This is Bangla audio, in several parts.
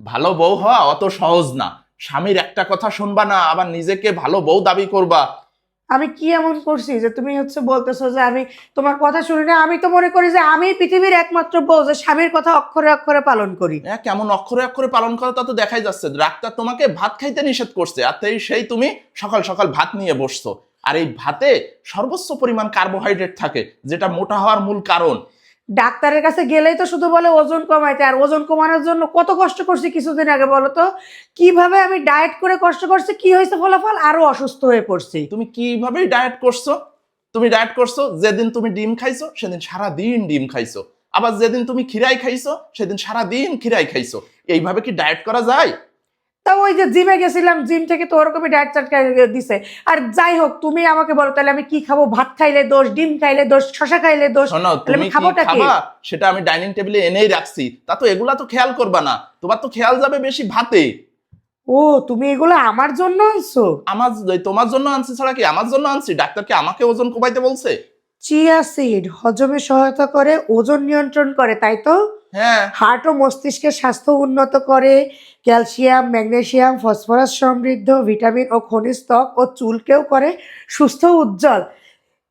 ভালো বউ হওয়া অত সহজ না। স্বামীর একটা কথা শুনবা না আবার নিজেকে ভালো বউ দাবি করবা। আমি কি এমন করছি যে তুমি হচ্ছে বলতেছো যে আমি তোমার কথা শুনি না আমি তো মনে করি যে আমি পৃথিবীর একমাত্র বউ যে স্বামীর কথা অক্ষরে অক্ষরে পালন করি। হ্যাঁ কেমন অক্ষরে অক্ষরে পালন করা তা তো দেখাই যাচ্ছে। ডাক্তার তোমাকে ভাত খাইতে নিষেধ করছে আর তাই সেই তুমি সকাল সকাল ভাত নিয়ে বসছো। আর এই ভাতে সর্বোচ্চ পরিমাণ কার্বোহাইড্রেট থাকে যেটা মোটা হওয়ার মূল কারণ। ডাক্তারের কাছে গেলেই তো শুধু বলে ওজন কমাইতে। আর ওজন কমানোর জন্য কত কষ্ট করছি কিছুদিন আগে বলো তো? কীভাবে আমি ডায়েট করে কষ্ট করছি? কি হয়েছে ফলাফল? আরও অসুস্থ হয়ে পড়ছি। তুমি কীভাবে ডায়েট করছ? তুমি ডায়েট করছ, যেদিন তুমি ডিম খাইছো, সেদিন সারা দিন ডিম খাইছো। আবার যেদিন তুমি খিরাই খাইছো, সেদিন সারা দিন খিরাই খাইছো। এইভাবে কি ডায়েট করা যায়? তা ওই যে জিমে গেছিলাম জিম থেকে তো ওরকমই ডায়েট চার্ট দিছে। আর যাই হোক তুমি আমাকে বলো তাহলে আমি কি খাব? ভাত খাইলে দোষ ডিম খাইলে দোষ শশা খাইলে দোষ? আমি খাবোটা কি? সেটা আমি ডাইনিং টেবিলে এনেই রাখছি। তা তো এগুলা তো খেয়াল করবা না। তোমার তো খেয়াল যাবে বেশি ভাতে। ও তুমি এগুলো আমার জন্য আনছো? আমার তোমার জন্য আনছি ছাড়া কি? আমার জন্য আনছি? ডাক্তার ডাক্তারকে আমাকে ওজন কমাইতে বলছে? চিয়া সিড হজমে সহায়তা করে ওজন নিয়ন্ত্রণ করে তাই তো? হ্যাঁ। হার্ট ও মস্তিষ্কের স্বাস্থ্য উন্নত করে। ক্যালসিয়াম ম্যাগনেসিয়াম ফসফরাস সমৃদ্ধ ভিটামিন ও খনিজ ত্বক ও চুলকেও করে সুস্থ উজ্জ্বল।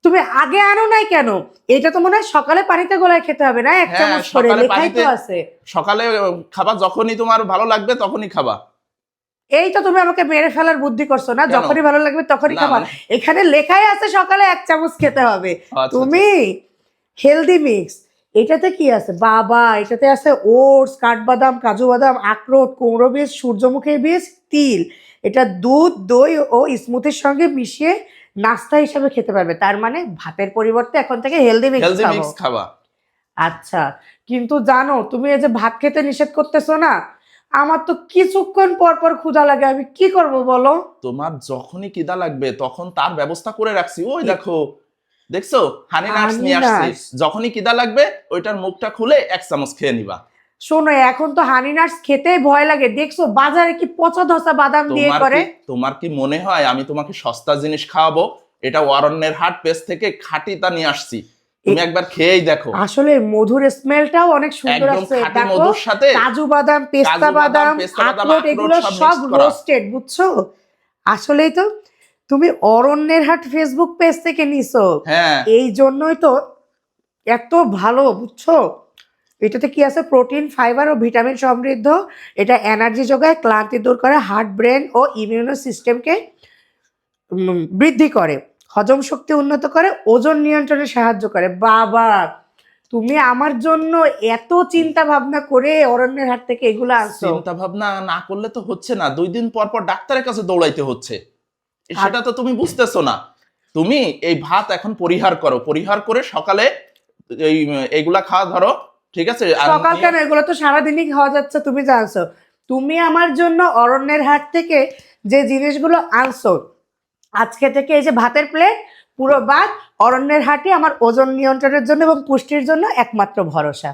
তুমি আগে আনো নাই কেন? এটা তো মনে হয় সকালে পানিতে গোলায় খেতে হবে না? এক হ্যাঁ, চামচ করে সকালে লেখাই তো আছে। সকালে খাবা যখনই তোমার ভালো লাগবে তখনই খাবা। এই তো তুমি আমাকে মেরে ফেলার বুদ্ধি করছ না? যখনই ভালো লাগবে তখনই খাবার। মানে- এখানে লেখাই আছে সকালে এক চামচ খেতে হবে। আচ্ছা, তুমি হেলদি মিক্স এটাতে কি আছে? বাবা এটাতে আছে ওটস কাঠবাদাম কাজু বাদাম আখরোট কুমড়ো বীজ সূর্যমুখী বীজ তিল। এটা দুধ দই ও স্মুথির সঙ্গে মিশিয়ে নাস্তা হিসাবে খেতে পারবে। তার মানে ভাতের পরিবর্তে এখন থেকে হেলদি মিক্স খাবা। আচ্ছা কিন্তু জানো তুমি এই যে ভাত খেতে নিষেধ করতেছো না আমার তো কিছুক্ষণ পর পর ক্ষুধা লাগে আমি কি করব বলো? তোমার যখনই কিদা লাগবে তখন তার ব্যবস্থা করে রাখছি। ওই দেখো দেখছ? হানি Honey নিয়ে আসছি। যখনই কিদা লাগবে ওইটার মুখটা খুলে এক চামচ খেয়ে নিবা। শোনো এখন তো হানি নার্স খেতেই ভয় লাগে। দেখছ বাজারে কি পচা ধসা বাদাম দিয়ে তোমার করে? কি তোমার কি মনে হয় আমি তোমাকে সস্তা জিনিস খাওয়াবো? এটা অরণ্যের হাট পেস থেকে খাঁটিটা নিয়ে আসছি। তুমি একবার খেয়েই দেখো। আসলে মধুর স্মেলটাও অনেক সুন্দর আছে। মধুর সাথে কাজু বাদাম পেস্তা বাদাম, আখরোট এগুলো সব। রোস্টেড বুঝছ? আসলেই তো তুমি অরণ্যের হাট ফেসবুক পেজ থেকে নিছো। হ্যাঁ। এই জন্যই তো এত ভালো বুঝছ? এটাতে কি আছে? প্রোটিন ফাইবার ও ভিটামিন সমৃদ্ধ। এটা এনার্জি যোগায় ক্লান্তি দূর করে হার্ট ব্রেন ও ইমিউনো সিস্টেমকে বৃদ্ধি করে। হজম শক্তি উন্নত করে ওজন নিয়ন্ত্রণে সাহায্য করে। বাবা তুমি আমার জন্য এত চিন্তা ভাবনা করে অরণ্যের হাট থেকে এগুলো আনছো। চিন্তা ভাবনা না করলে তো হচ্ছে না। দুই দিন পর পর ডাক্তারের কাছে দৌড়াইতে হচ্ছে। সেটা তো তুমি বুঝতেছো না। তুমি এই ভাত এখন পরিহার করো। পরিহার করে সকালে এই এইগুলা খাওয়া ধরো ঠিক আছে? আর সকাল কেন? এগুলো তো সারাদিনই খাওয়া যাচ্ছে তুমি জানছো। তুমি আমার জন্য অরণ্যের হাট থেকে যে জিনিসগুলো আনছো আজকে থেকে এই যে ভাতের প্লেট পুরো বাদ অরণ্যের হাটে আমার ওজন নিয়ন্ত্রণের জন্য এবং পুষ্টির জন্য একমাত্র ভরসা।